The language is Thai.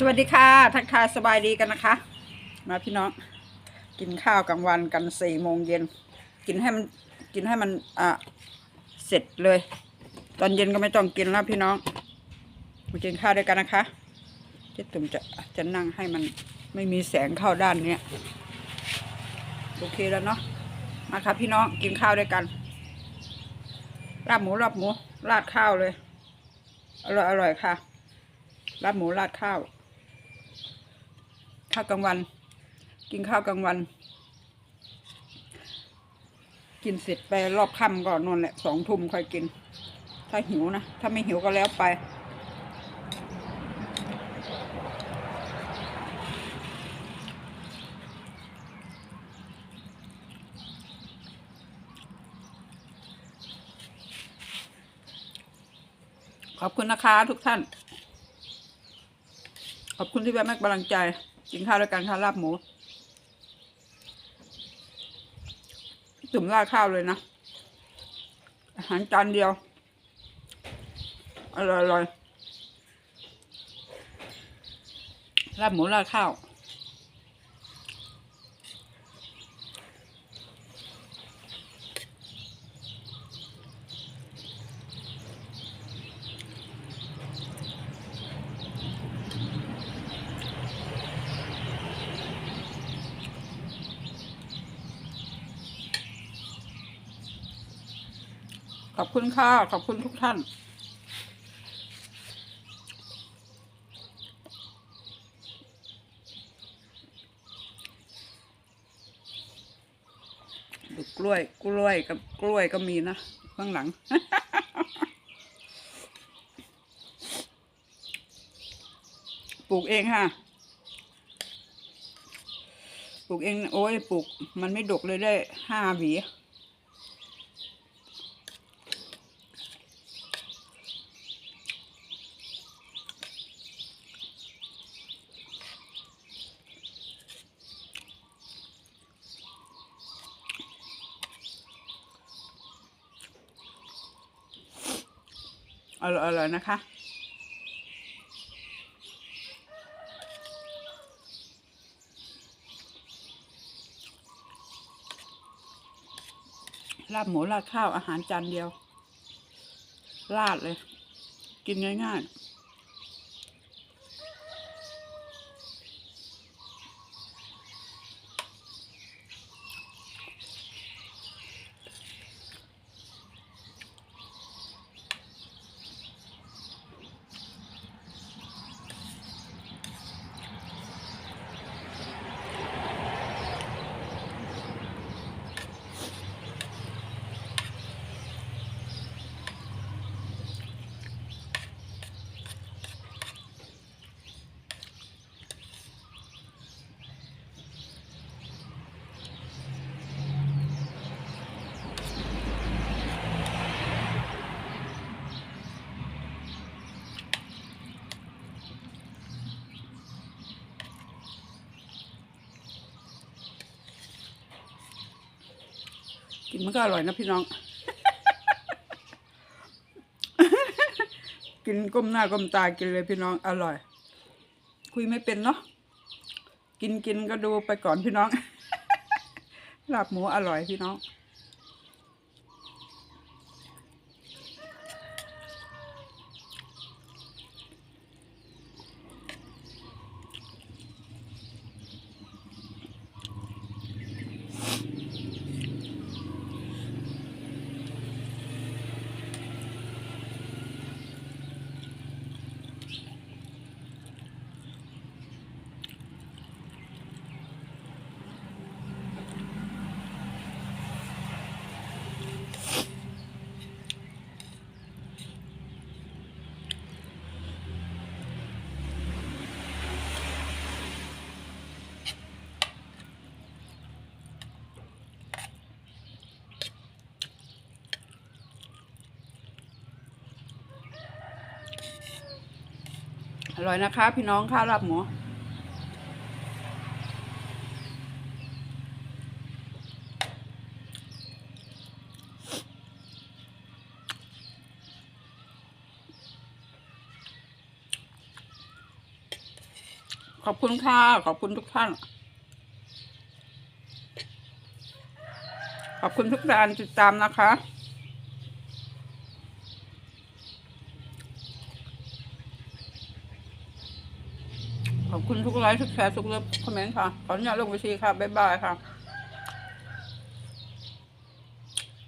สวัสดีค่ะ ทักทายสบายดีกันนะคะ มาพี่น้อง กินข้าวกลางวันกันสี่โมงเย็น กินให้มันกินให้มันอะเสร็จเลย ตอนเย็นก็ไม่ต้องกินแล้วพี่น้องมากินข้าวด้วยกันนะคะเจ๊ตุ่มจะจะนั่งให้มันไม่มีแสงเข้าด้านเนี้ยโอเคแล้วเนาะมาค่ะพี่น้องกินข้าวด้วยกันลาบหมูลาบหมูราดข้าวเลย อร่อยอร่อยค่ะลาบหมูราดข้าว ข้าวกลางวัน กินข้าวกลางวัน กินเสร็จไปรอบค่ำก่อนนอนแหละสองทุ่มค่อยกิน ถ้าหิวนะ ถ้าไม่หิวก็แล้วไปขอบคุณนะคะทุกท่าน ขอบคุณที่แวะแม่กำลังใจ กินข้าวด้วยกันค่ะลาบหมูจุ่มราดข้าวเลยนะ อาหารจานเดียว อร่อยอร่อยลาบหมูราดข้าว ขอบคุณค่ะ ขอบคุณทุกท่านดูกล้วย กล้วยกับกล้วยก็มีนะข้างหลัง ปลูกเองค่ะ ปลูกเอง โอ้ยปลูก มันไม่ดกเลยได้ห้าหวี อร่อยอร่อยนะคะ ลาบหมูราดข้าวอาหารจานเดียวราดเลย กินง่ายๆ กินมันก็อร่อยนะพี่น้อง กินก้มหน้าก้มตากินเลยพี่น้องอร่อย คุยไม่เป็นเนาะกินกินก็ดูไปก่อนพี่น้องลาบหมูอร่อยพี่น้อง อร่อยนะคะ พี่น้องข้าวลาบหมูขอบคุณค่ะ ขอบคุณทุกท่าน ขอบคุณทุกการติดตามนะคะ ขอบคุณทุกไลค์ทุกแชร์ทุกเลิฟคอมเมนต์ค่ะ ขออนุญาตลงไปชีค่ะ บ๊ายบายค่ะ